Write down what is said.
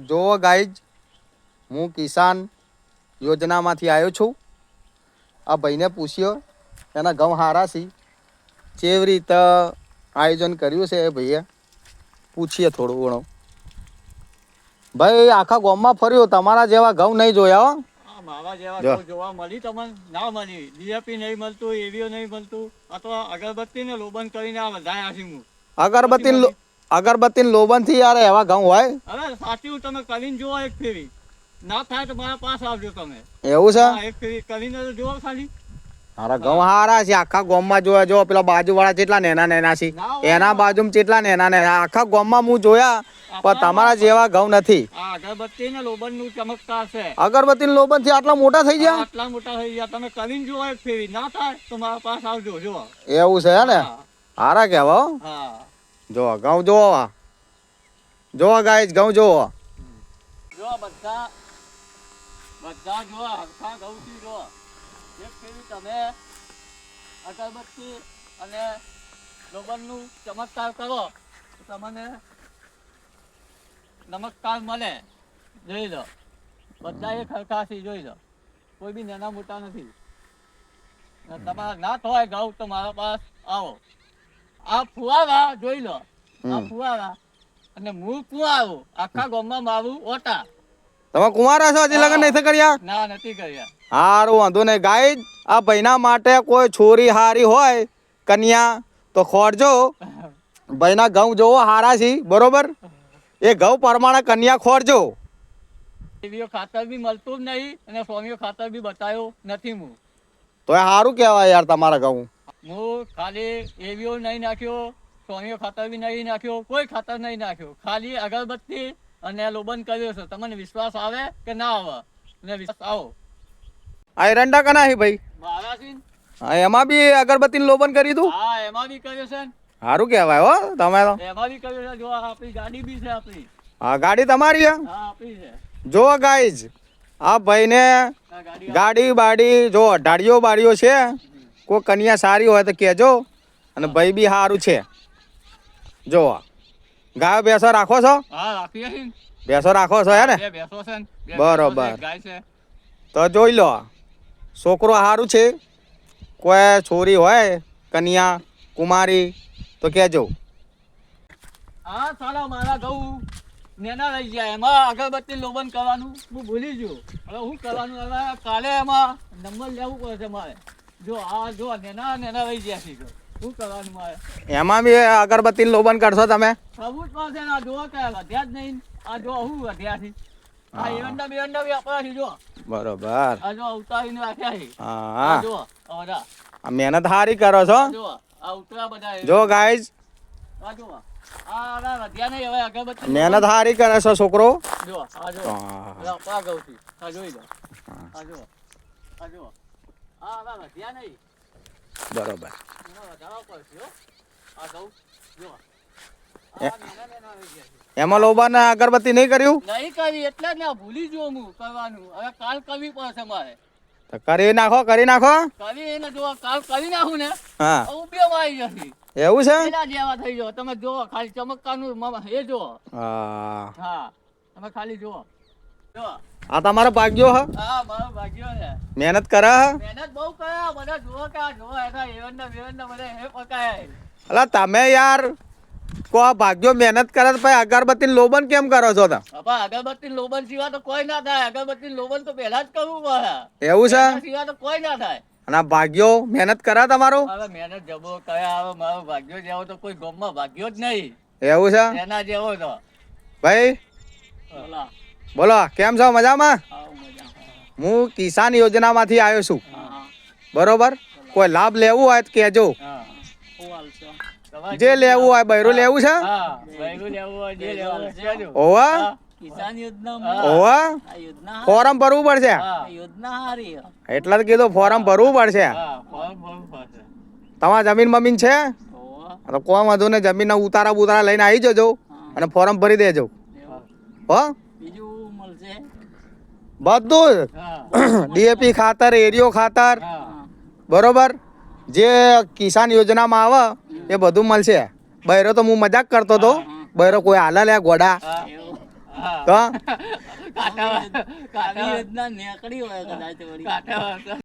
જો ગાઈજ હું કિસાન યોજનામાંથી આવ્યો છું. આ ભાઈને પૂછ્યો એના ઘઉં હારા છે? કેવી રીતે આયોજન કર્યું છે એ ભાઈએ? પૂછીએ થોડું ઘણું. ભાઈ આખા ગામમાં ફર્યો તમારા જેવા ઘઉં નહીં જોયા હો. માવા જેવા જોવા મળી તમને? ના મળી. ડીએપી નહીં મળતું એવીઓ નહીં મળતું. અથવા અગરબત્તી ને લોબન કરીને આ વધારે આશી હું. અગરબત્તી લો- લોબનથી યાર એવા ઘઉં હોય? હવે સાચું તમે કરીને જોવો એક ફેરી. ના થાય તો મારા પાસ આવજો તમે. એવું છે? એક ફેરી કરીને તો જુઓ ખાલી. મારા ઘઉં હારા છે આખા ગામમાં જોયા જો પેલા બાજુવાળા જેટલા નેના નેના છે. ના. એના બાજુમાં કેટલા નેના નેના. આખા ગામમાં હું જોયા પણ તમારા જેવા ઘઉં નથી. અગરબત્તી ને લોબનનું ચમકતા છે. અગરબત્તી લોબનથી આટલા મોટા થઈ ગયા? આટલા મોટા થઈ ગયા. તમે કરીને જુઓ એક ફેરી. ના થાય તો મારા પાસ આવજો જો એવું છે હે ને? હારા કેવા હો. હા જો ઘઉં જોવા. જોવા ગાઈસ ઘઉં જોવો. જો બધા બધા જો હરખા ઘઉંથી જો એક પેલી તમે, અગરબત્તી અને લોબનનું ચમત્કાર કરો તમને નમસ્કાર મળે. જોઈ લો. બધા એક હરખાથી જોઈ લો. કોઈ બી નાના મોટા નથી. તમારા ના થવાય ઘઉં તો મારા પાસ આવો. આ ફુવાવા જોઈ લો. આ ફુવાવા અને હું કુવાવો આખા ગામમાં મારું ઓટા. તમે કુંવારા છો? હજી લગન નહીં કર્યા? ના નથી કર્યા. હારું વાંધો નહીં. ગાઈસ આ ભાઈના માટે કોઈ છોરી હારી હોય કન્યા તો ખોરજો. ભાઈના ઘઉં જોવો હારા છે બરોબર? એ ઘઉં પ્રમાણે કન્યા ખોરજો. એવીઓ ખાતર બી મળતું જ નહીં અને સ્વામીઓ ખાતર બી બતાવ્યો નથી હું. તો એ સારું કહેવાય યાર તમારા ઘઉં. હું ખાલી એવીઓ નહીં નાખ્યો સ્વામીઓ ખાતર બી નહીં નાખ્યો કોઈ ખાતર નહીં નાખ્યો. ખાલી અગરબત્તી અને લોબન કર્યો છે. તમને વિશ્વાસ આવે કે ના આવે? ને વિશ્વાસ આવો. આ એરંડા કના હે ભાઈ? મારા હા એમાં બી અગરબત્તીનું લોબન કરી દઉં? હા એમાં બી કર્યો છે સારું કહેવાય હો તમે તો. એમાં બી કર્યો છે. જો આપણી ગાડી બી છે આપણી. હા ગાડી તમારી હા? આપણી છે. જો ગાઈઝ આ ભાઈને ગાડી બાડી જો અઢાડીઓ બાડીઓ છે. કોઈ કન્યા સારી હોય તો કહેજો અને ભાઈ બી સારું છે. જો ગાયો બેસો રાખો છો? હા. ભેંસો રાખો છો હે ને? બરોબર. તો જોઈ લો. છોકરો સારું છે? કોઈ છોરી હોય કન્યા કુમારી તો કહેજો. હા સાલા મારા ઘઉં નેના રહી ગયા. એમાં અગરબત્તી લોબન કરવાનું. હું ભૂલી ગયો. હવે શું કરવાનું? હવે કાલે એમાં નંબર લેવું પડશે મારે. જો આ જો નેના નેના રહી ગયા છે શું કરવાનું મારે? એમાં બી અગરબત્તીનું લોબન કરશો તમે? સબૂત પાસે ના જો કે વધ્યા જ નહીં. આ જો શું વધ્યા છે આ એવંડા બેવંડા બી આપણા છે જો. બરોબર. આ જો ઉતારીને રાખ્યા છે. હા. જો આ આ મહેનત હારી કરો છો? જો આ ઉતરા બધા જો ગાઈઝ આ જો આ આ નહીં હવે મહેનત હારી કરે છે છોકરો? જો આ જો. હા. ગૌથી આ જોઈ લો. આ જો આ જો. આ બરોબર. જો. એમાં લોબાને અગરબત્તી નહીં કર્યું? નહીં કરી એટલે જ ભૂલી જો હું કરવાનું. હવે કાલ કરવી પડશે મારે. તો કરી નાખો કરી નાખો. કરી એને જો કાલ કરી નાખું ને હા. ઊભી આવી જશે એવું છે? પેલા જેવા થઈ જો તમે જો ખાલી ચમકવાનું એ જો હા. હા. તમે ખાલી જુઓ. જો આ તમારો ભાગ્યો હ? હા મારો ભાગ્યો છે. મહેનત કરે હા? મહેનત અલા તમે યાર કો ભાગ્યો મહેનત કરે પછી અગરબત્તી લોબન કેમ કરો છો તો બાપા અગરબત્તી લોબન સિવાય તો કોઈ ના થાય. અગરબત્તી લોબન તો પહેલા જ કરવું પડે. એવું છે? સિવાય તો કોઈ ના થાય. અને ભાગ્યો મહેનત કરા તમારો? હવે મહેનત જબો કયા આવે મારો ભાગ્યો જેવો તો કોઈ ગામમાં ભાગ્યો જ નહીં. એવું છે? એના જેવો તો. ભાઈ બોલો કેમ છો? મજામાં? મજા હું કિસાન યોજનામાંથી આવ્યો છું. બરોબર? કોઈ લાભ લેવું હોય તો કહેજો. જે લેવું હોય બૈરું લેવું છે? હા બૈરું લેવું હોય જે લેવું હોય કહેજો. ઓવા ફોરમ ભરવું પડશે. એટલે જ કીધું ફોરમ ભરવું પડશે. તમારા ફોર્મ ભરવું પડશે. તમારે જમીન બમીન છે. તો કોઈ વાંધો ને જમીનના ઉતારા બુતારા લઈને આવી જજો અને ફોરમ ભરી દેજો. હો. બધું ડીએપી ખાતર એરિયો ખાતર હા. બરોબર? જે કિસાન યોજનામાં આવે એ બધું મળશે. બૈરો તો હું મજાક કરતો હતો. બૈરો કોઈ હાલે લે ગોડા. હા. તો? કાંટા આવી યોજના નીકળી હોય કદાચ વળી કાંટા